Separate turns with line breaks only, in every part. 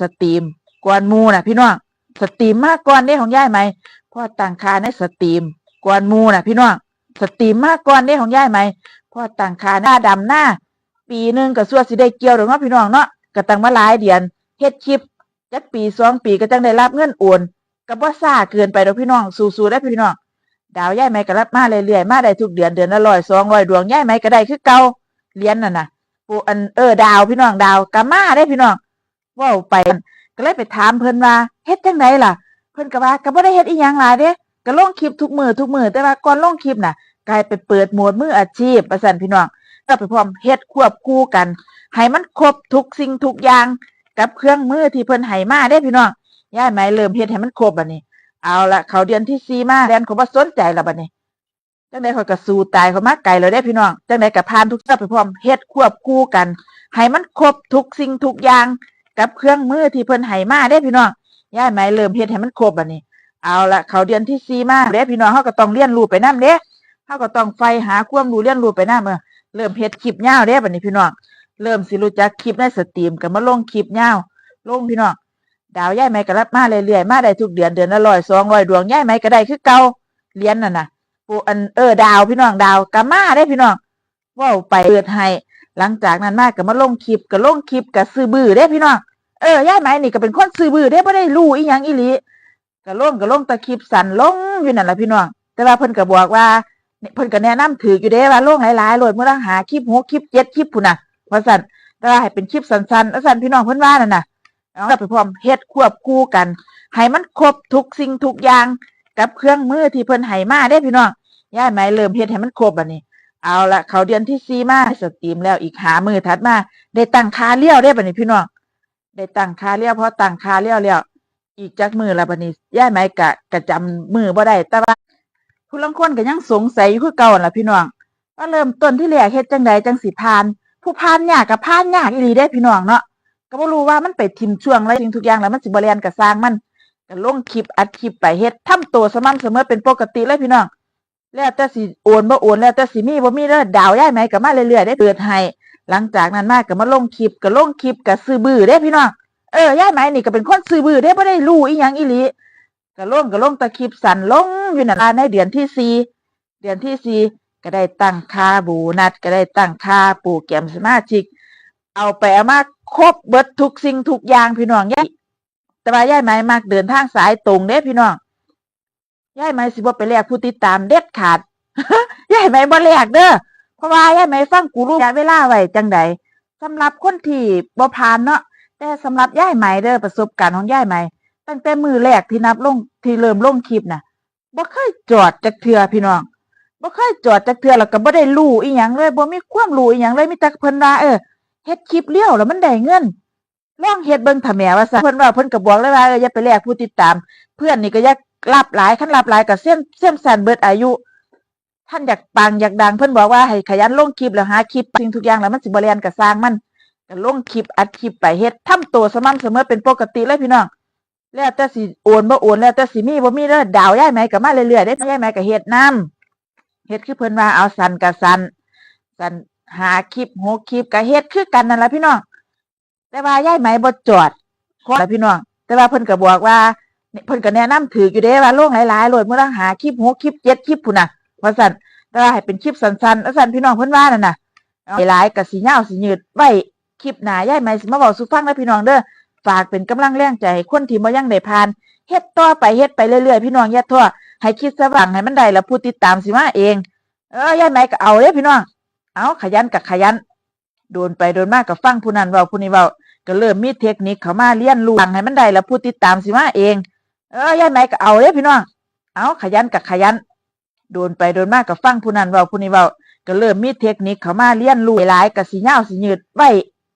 สตรีมก่อนมูน่ะพี่น้องสตรีมมาก่อนเด้ของยายไหมพ่อตั้งคาในสตรีมก่อนมูน่ะพี่น้องสตรีมมาก่อนเด้ของยายไหมพ่อตั้งคาหน้าดำหน้า ปีหนึ่งก็ส่วนสิได้เกี่ยวดอเนาะพี่น้องเนาะก็ตั้งมาหลายเดือนเฮ็ดคลิปจักปีสองปีก็จังได้รับเงินโอนก็บ่ซ่าเกินไปดอกพี่น้อง สู้ๆได้พี่น้อง ดาวยายไหมก็รับมาเรื่อยๆมาได้ทุกเดือนเดือนละร้อยสองร้อยดวงยายไหมก็ได้คือเก่าเหรียญน่ะนะปูอันเออดาวพี่น้องดาวก็มาได้พี่น้อง ว้าไปก็เลยไปถามเพิ่นว่าเฮ็ดจังไดล่ะ เพิ่นก็ว่าก็บ่ได้เฮ็ดอีหยังหลายเด้ก็ลงคลิปทุกมือทุกมือแต่ว่าก่อนลงคลิปน่ะกลายไปเปิดโหมดมืออาชีพว่าซั่นพี่น้องก็ไปพร้อมเฮ็ดควบคู่กันให้มันครบทุกสิ่งทุกอย่างกับเครื่องมือที่เพิ่นให้มาเด้พี่น้องย่ายไหมเริ่มเฮ็ดให้มันครบบัดนี้ เอาละเขาเดือนที่สี่มาแดนเขาบ่สนใจแล้วบัดนี้จังได๋เขาก็สู้ตายเขามาไกลแล้วเด้พี่น้องจังได๋ก็ผ่านทุกสเต็ปไปพร้อมเฮ็ดควบคู่กันให้มันครบทุกสิ่งทุกอย่าง กับเครื่องมือที่เพิ่นให้มาเด้พี่น้องย่ายไหมเริ่มเฮ็ดให้มันครบบัดนี้ เอาละเขาเดือนที่สี่มาเด้พี่น้องเฮาก็ต้องเรียนรู้ไปนํเด้เฮาก็ต้องใฝ่หาความรู้เรียนรู้ไปนำเออเริ่มเฮ็ดคลิปยาวเด้บัดนี้พี่น้องเริ่มสิรู้จักคลิปในสตรีมก็มาลงคลิปยาวลงพี่น้องดาวย่ายไหมก็รับมาเรื่อยๆมาได้ทุกเดือนเดือนละร้อยสองร้อยดวงย่ายไหมก็ได้คือเก่าเรียญน่ะนะปูอันเออดาวพี่น้องดาวก็มาได้พี่น้องว้าไปเปิดให้หลังจากนั้นมาก็มาลงคลิปก็ลงคลิปก็ซื้อบื้อเด้พี่น้อง เออยายไหมนี่ก็เป็นคนซื้อบือเด้บ่ได้รู้อีหยังอีหลีก็ลงก็ลงแตะคลิปสั้นลงอยู่นั่นล่ะพี่น้องแต่ว่าเพิ่นก็บอกว่าเพิ่นก็แนะนำถืออยู่เด้ว่าลงหลายๆโลดมื้อละหาคลิปหกคลิปเจ็ดคลิปพุ่นน่ะว่าซั่นแต่ว่าให้เป็นคลิปสั้นๆว่าซั่นพี่น้องเพิ่นว่านั่นน่ะเอาไปพร้อมเฮ็ดควบคู่กันให้มันครบทุกสิ่งทุกอย่างกับเครื่องมือที่เพิ่นให้มาเด้พี่น้องยายไหมเริ่มเฮ็ดให้มันครบบัดนี้เอาละเขาเดือนที่สี่มาสตรีมแล้วอีกหามือถัดมา ได้ตั้งค่าเลี้ยวได้บัดนี้พี่น้อง ได้ตั้งค่าเลี้ยวพอตั้งค่าเลี้ยวแล้วอีกจักมือละบัดนี้ยายไหมกะกะจำมือบ่ได้แต่ว่าผู้ลางคนก็ยังสงสัยอยู่คือเก่าล่ะพี่น้องว่าเริ่มต้นที่แรกเฮ็ดจังใดจังสิผ่าน ผู้ผ่านยากก็ผ่านยากอีหลีเด้พี่น้องเนาะก็บ่รู้ว่ามันไปทิมช่วงอะไรสิ่งทุกอย่างแล้วมันสิบ่แล่นก็สร้างมันก็ลงคลิปอัดคลิปไปเฮ็ดทำตัวสม่ำเสมอเป็นปกติเลยพี่น้องแล้วแต่สิโอนบ่โอนแล้วแต่สิมีบ่มีเด้อดาวยายไหมก็มาเรื่อยๆได้เปิดให้ หลังจากนั้นมาก็มาลงคลิปก็ลงคลิปก็ซื้อบื้อเด้พี่น้องเออย่ายไหมนี่ก็เป็นคนซื้อบื้อเด้บ่ได้รู้อีหยังอีหลีก็ลงก็ลงต่คลิปสั้นลงอยู่นั่นล่ะในเดือนที่สี่เดือนที่สี่ก็ได้ตั้งค่าบูนัดก็ได้ตั้งค่าปรแกมสมาชิก เอาไปเอามาครบเบิดทุกสิ่งทุกอย่างพี่น้องยายแต่ว่าย่ายไหมมักเดินทางสายตรงเด้พี่น้องย่ายไหมสิบ่ไปแลกผู้ติดตามเด็ดขาดย่ายไหมบ่แลกเด้อ เพราะว่ายายไหมฟังกูรู้ยะเวลาไว้จังใดสำหรับคนที่บ่ผ่านเนาะแต่สำหรับยายไหมเด้อประสบการณ์ของยายไหมตั้งแต่มือแรกที่นับลงที่เริ่มลงคลิปน่ะบ่เคยจอดจักเทื่อพี่น้องบ่เคยจอดจักเทื่อแล้วก็บ่ได้รู้อีหยังเลยบ่มีความรู้อีหยังเลยมีแต่เพิ่นว่าเออเฮ็ดคลิปเลี้ยวแล้วมันได้เงินลองเฮ็ดเบิ่งถ้าแม่ว่าซะเพิ่นว่าเพิ่นก็บอกเลยว่าเอออย่าไปแลกผู้ติดตาม เพื่อนนี่ก็อยากรับหลายคันรับหลายก็เสี่ยมเสี่ยมสันเบิดอายุ ท่านอยากปังอยากดังเพิ่นบอกว่าให้ขยันลงคลิปแล้วหาคลิปสิ่งทุกอย่างแล้วมันสิบ่แล่นก็สร้างมันก็ลงคลิปอัดคลิปไปเฮ็ดทำตัวสม่ำเสมอเป็นปกติเลยพี่น้องแล้วแต่สิโอนบ่โอนแล้วแต่สิมีบ่มีเด้อดาวยายไหมก็มาเรื่อยๆเด้ยายไหมก็เฮ็ดนํเฮ็ดคือเพิ่นว่าเอาสันก็สันสันหาคลิปหกคลิปก็เฮ็ดคือกันนั่นล่ะพี่น้องแต่ว่ายายไหมบ่จอดขอล่ะพี่น้องแต่ว่าเพิ่นก็บอกว่าเพิ่นก็แนะนำถืออยู่เด้ว่าลงหลายๆโหลดมื้อละหาคลิปหกคลิปเจ็ดคลิปพุ่นน่ะ ว่าซั่นแต่ว่าให้เป็นคลิปสั้นๆว่าซั่นพี่น้องเพิ่นว่านั่นน่ะหลายๆก็สิยาวสิยืดไว้คลิปหนายายไหมสิมาเว้าสู่ฟังนะพี่น้องเด้อฝากเป็นกำลังแรงใจให้คนที่บ่ยังได้ผ่านเฮ็ดต่อไปเฮ็ดไปเรื่อยๆพี่น้องอย่าท้อให้คิดซะว่าให้มันได้แล้วผู้ติดตามสิมาเอง เออย่ายไหมก็เอาเด้พี่น้อง เอาขยันกับขยันโดนไปโดนมากกับฟังผู้นั้นเว้าผู้นี้เว้าก็เริ่มมีเทคนิคเขามาเรียนรู้ฟังให้มันได้แล้วผู้ติดตามสิมาเอง เออย่ายไหมก็เอาเด้พี่น้อง เอาขยันกับขยัน โดนไปโดนมากกับฟังผู้นั้นเว้าผู้นี้เว้าก็เริ่มมีเทคนิคเข้ามาเรียนรู้หลายก็สิยาวสิยืดไว้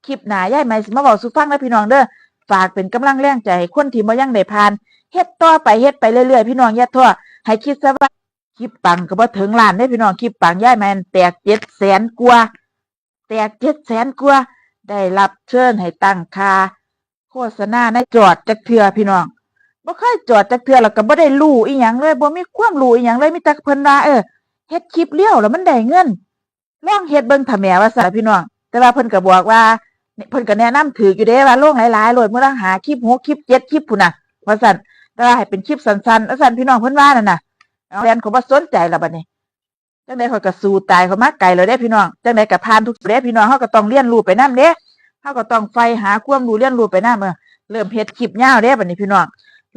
คลิปหน้ายายไหมสิมาเว้าสู่ฟังนะพี่น้องเด้อฝากเป็นกำลังแรงใจให้คนที่บ่ยังได้ผ่านเฮ็ดต่อไปเฮ็ดไปเรื่อยๆพี่น้องอย่าท้อให้คิดซะว่าคลิปปังก็บ่ถึงล้านได้พี่น้องคลิปปังย้ายแมนแตกเจ็ดแสนกว่าแตกเจ็ดแสนกว่าได้รับเชิญให้ตั้งค่าโฆษณาในจอดจักเทือพี่น้อง บ่เคยจอดจักเทื่อแล้วก็บ่ได้รู้อีหยังเลยบ่มีความรู้อีหยังเลยมีแต่เพิ่นว่าเออเฮ็ดคลิปเลี้ยวแล้วมันได้เงินลองเฮ็ดเบิ่งถ้าแม่ว่าซั่นล่ะพี่น้องแต่ว่าเพิ่นก็บอกว่านี่เพิ่นก็แนะนำถืออยู่เด้ว่าลงหลายๆโหลดมื้อละหาคลิป6คลิป7คลิปพุ่นน่ะว่าซั่นแต่ว่าให้เป็นคลิปสั้นๆว่าซั่นพี่น้องเพิ่นว่านั่นน่ะแฟนเขาบ่สนใจแล้วบัดนี้จังได๋เขาก็สู้ตายเขามาไกลแล้วเด้พี่น้องจังได๋ก็ผ่านทุกเด้พี่น้องเฮาก็ต้องเรียนรู้ไปนํเด้เฮาก็ต้องใฝ่หาความรู้เรียนรู้ไปนำเออเริ่มเฮ็ดคลิปยาวเด้บัดนี้พี่น้อง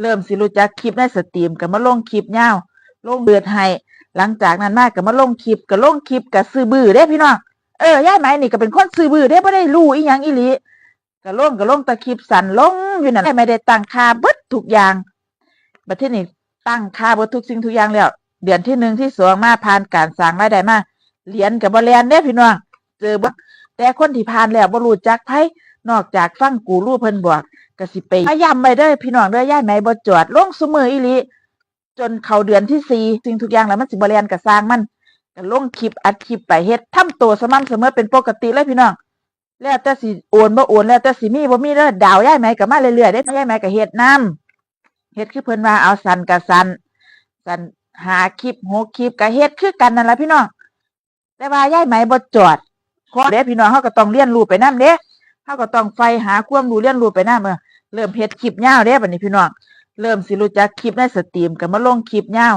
เริ่มสิรู้จักคลิปในสตรีมก็มาลงคลิปยาวลงเดือดให้หลังจากนั้นมาก็มาลงคลิปก็ลงคลิปก็ซื้อบื้อเด้พี่น้องเออย่ายไหมนี่ก็เป็นคนซื้อบื้อเด้บ่ได้รู้อีหยังอีหลีก็ลงก็ลงต่คลิปสั้นลงอยู่นั่นไม่ได้ตั้งค่าเบิดทุกอย่างบัดทีนี้ตั้งค่าเบิดทุกสิ่งทุกอย่างแล้วเดือนที่หนึ่งที่สองมาผ่านการสร้างรายได้มาเหรียญกับ่แลนเด้พี่น้องเจอบ่แต่คนที่ผ่านแล้วบ่รู้จักไผนอกจากฟังกูรู้เพิ่นบอก ก็สิไปพยายามไปเด้อพี่น้องเด้อย่าไหมบ่จอดลงซุมืออีหลีจนเข้าเดือนที่สี่สิ่งทุกอย่างแล้วมันสิบ่แลนก็สร้างมันก็ลงคลิปอัดคลิปไปเฮ็ดทำตัวสม่ำเสมอเป็นปกติเลยพี่น้องแล้วแต่สิโอนบ่โอนแล้วแต่สิมีบ่มีเด้อดาวย่ายไหมก็มาเรื่อยๆเด้ย่ายไหมก็เฮ็ดนํเฮ็ดคือเพิ่นว่าเอาสันก็สันสันหาคลิปหกคลิปก็เฮ็ดคือกันนั่นล่ะพี่น้องแต่ว่าย่ายไหมบ่จอดขอเด้พี่น้องเฮาก็ต้องเรียนรู้ไปนำเด้เฮาก็ต้องใฝ่หาความรู้เรียนรู้ไปนำเออ เริ่มเฮ็ดคลิปยาวเด้บัดนี้พี่น้องเริ่มสิรู้จักคลิปในสตรีมก็มาลงคลิปยาว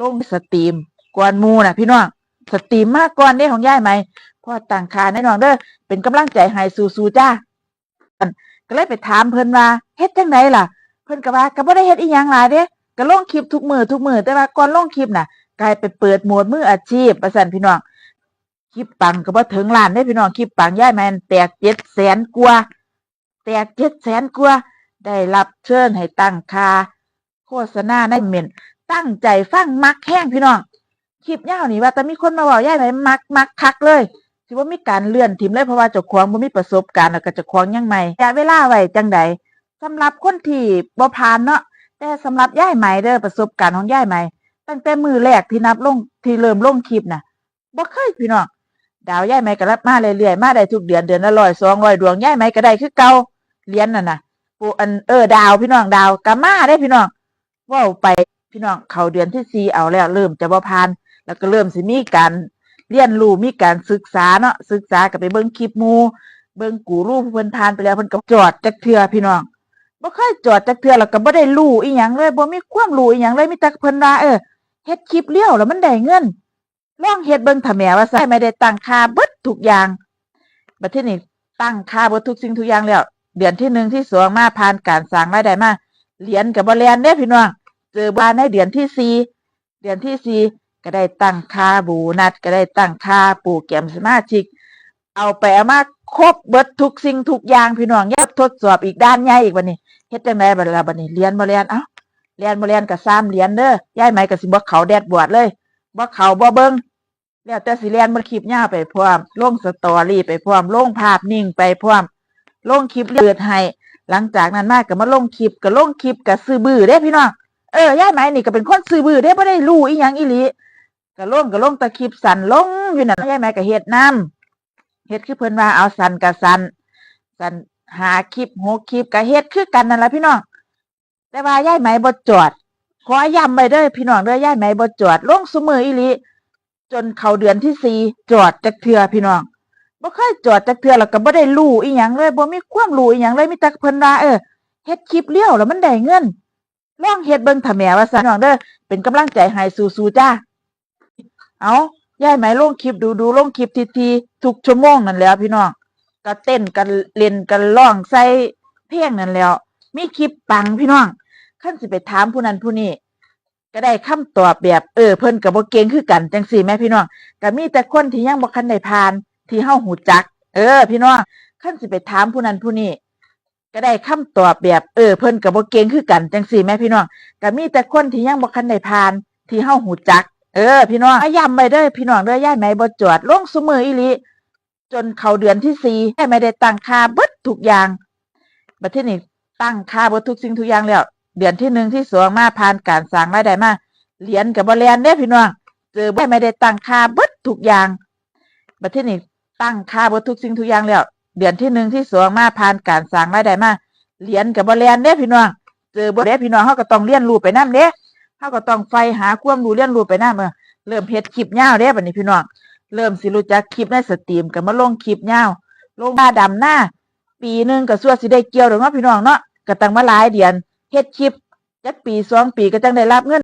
ลงสตรีมก่อนมูน่ะ พี่น้องสตรีมมากก่อนเด้ของย่ายไหมพ่อตั้งคาแน่นอนเด้อเป็นกำลังใจให้สู้ๆจ้าอันก็เลยไปถามเพิ่นว่าเฮ็ดจังไดล่ะ เพิ่นก็ว่าก็บ่ได้เฮ็ดอีหยังหลายเด้ก็ลงคลิปทุกมือทุกมือแต่ว่าก่อนลงคลิปน่ะกลายไปเปิดหมดมืออาชีพประสันพี่น้องคลิปปังก็บ่ถึงล้านได้พี่น้องคลิปปังย้ายแมนแตกเจ็ดแสนกว่าแตกเจ็ดแสนกว่า ได้รับเชิญให้ตั้งคาโฆษณาในเมนตั้งใจฟังมักแห้งพี่น้องคลิปยาวนี่ว่าแต่มีคนมาบอกย้ายไหมมักมักคักเลยสิว่ามีการเลื่อนทิมเลยเพราะว่าเจ้าของบ่มีประสบการณ์แล้วก็เจ้าของยังใหม่ระยะเวลาไว้จังใดสำหรับคนที่บ่ผ่านเนาะแต่สำหรับย่ายไหมเด้อประสบการณ์ของย่ายไหมตั้งแต่มือแรกที่นับลงที่เริ่มลงคลิปน่ะบ่เคยพี่น้องดาวย่ายไหมก็รับมาเรื่อยๆมาได้ทุกเดือนเดือนละร้อยสองร้อยดวงย่ายไหมก็ได้คือเก่าเรียญนั่นน่ะ ปูอันเออดาวพี่น้องดาวก็มาได้พี่น้องว้าไปพี่น้องเขาเดือนที่สี่เอาแล้ว เริ่มจะบ่ผ่าน แล้วก็เริ่มสิมีการเรียนรู้มีการศึกษาเนาะศึกษาก็ไปเบิ่งคลิปมูเบิ่งกูรูผู้เพิ่นผ่านไปแล้วเพิ่นก็จอดจักเทื่อพี่น้องบ่เคยจอดจักเทื่อแล้วก็บ่ได้รู้อีหยังเลยบ่มีความรู้อีหยังเลยมีแต่เพิ่นว่าเออเฮ็ดคลิปเลี้ยวแล้วมันได้เงินลองเฮ็ดเบิ่งถ้าแม่ว่าซั่ไม่ได้ตั้งค่าเบิดทุกอย่างบัดทีนี้ตั้งค่าเบิดทุกสิ่งทุกอย่างแล้ว เดือนที่หนึ่งที่สองมาผ่านการสร้างรายได้มาเหรียญก็บ่แล่นเด้พี่น้องเจอบ้านในเดือนที่สี่เดือนที่สี่ก็ได้ตั้งค่าบูนัดก็ได้ตั้งค่าปูแกมสมาชิก เอาไปเอามาครบเบิดทุกสิ่งทุกอย่างพี่น้องย่าทดสอบอีกด้านใหญ่อีกบัดนี้เฮ็ดจังไดบัดล่ะบัดนี้เรียนบ่เรียนเอ้าเรียนบ่เรียนก็ซ้ำเรียนเด้อยายไหมก็สิบ่เขาแดดบวดเลยบ่เขาบ่เบิ่งแล้วแต่สิเรียนบ่คลิปยาวไปพร้อมลงสตอรี่ไปพร้อมลงภาพนิ่งไปพร้อม ลงคลิปเลือดให้หลังจากนั้นมาก็มาลงคลิปก็ลงคลิปก็ซื้อบื้อเด้พี่น้องเออย่ายไหมนี่ก็เป็นคนซื้อบื้อเด้บ่ได้รู้อีหยังอีหลีก็ลงก็ลงแต่คลิปสันลงอยู่นั่นยายไหมก็เฮ็ดนํเฮ็ดคือเพิ่นว่าเอาสันก็สันสันหาคลิปหกคลิปก็เฮ็ดคือกันนั่นแหละพี่น้องแต่ว่าย่ายไหมบ่จอดขอย้ำไว้เด้อพี่น้องเด้อย่ายไหมบ่จอดลงซุมืออีหลีจนเข้าเดือนที่สี่จอดจักเทือพี่น้อง บ่เคยจอดจักเทื่อแล้วก็บ่ได้รู้อีหยังเลยบ่มีความรู้อีหยังเลยมีแต่เพิ่นว่าเออเฮ็ดคลิปเลี้ยวแล้วมันได้เงินลองเฮ็ดเบิ่งถ้าแม่ว่าซั่นน้องเด้อเป็นกำลังใจให้สู้ๆจ้าเอายายไหมลงคลิปดูๆลงคลิปทีๆทุกชั่วโมงนั่นแหล้วพี่น้องก็เต้นกันเล่นกันร้องใส่เพลงนั่นแหล้ว มีคลิปปังพี่น้องขั้นสิไปถามผู้นั้นผู้นี้ก็ได้คำตอบแบบเออเพิ่นก็บ่เก่งคือกันจังซี่แม่พี่น้องก็มีแต่คนที่ยังบ่คันได้ผ่าน ที่เฮาหูจัก เออ พี่น้องขั้นสิไปถามผู้นั้นผู้นี้ก็ได้คำตอบแบบเออเพิ่นก็บ่เก่งคือกันจังซี่แม่พี่น้องก็มีแต่คนที่ยังบ่คันได้ผ่านที่เฮาหูจัก เออ พี่น้องย้ำไว้เด้อพี่น้องเด้อย่ายไหมบ่จอดลงซุมืออีหลีจนเข้าเดือนที่สี่ไม่ได้ตั้งค่าเบิดทุกอย่างบัดทีนี้ตั้งค่าเบิดทุกสิ่งทุกอย่างแล้ว เดือนที่หนึ่งที่สองมาผ่านการสร้างรายได้มาเหรียญกับบ่แลนเด้พี่น้องเจอบ่ไม่ได้ตั้งค่าเบิดทุกอย่างบัดทีนี้ ตั้งค่าบิดทุกสิ่งทุกอย่างแล้ว เดือนที่หนึ่งที่สองมาผ่านการสร้างรายได้มาเรียญกับบ่แลนเด้พี่น้องเจอบ่ได้พี่น้องเฮาก็ต้องเรียนรู้ไปนำเด้เฮาก็ต้องใฝ่หาความรู้เรียนรู้ไปนำเออเริ่มเฮ็ดคลิปยาวเด้บัดนี้พี่น้องเริ่มสิรู้จักคลิปในสตรีมก็มาลงคลิปยาวลงมาดำหน้า ปีหนึ่งก็สั่วสิได้เกี่ยวดอกเนาพี่น้องเนาะก็ตั้งมาหลายเดือนเฮ็ดคลิปจักปีสองปีก็จังได้รับเงิน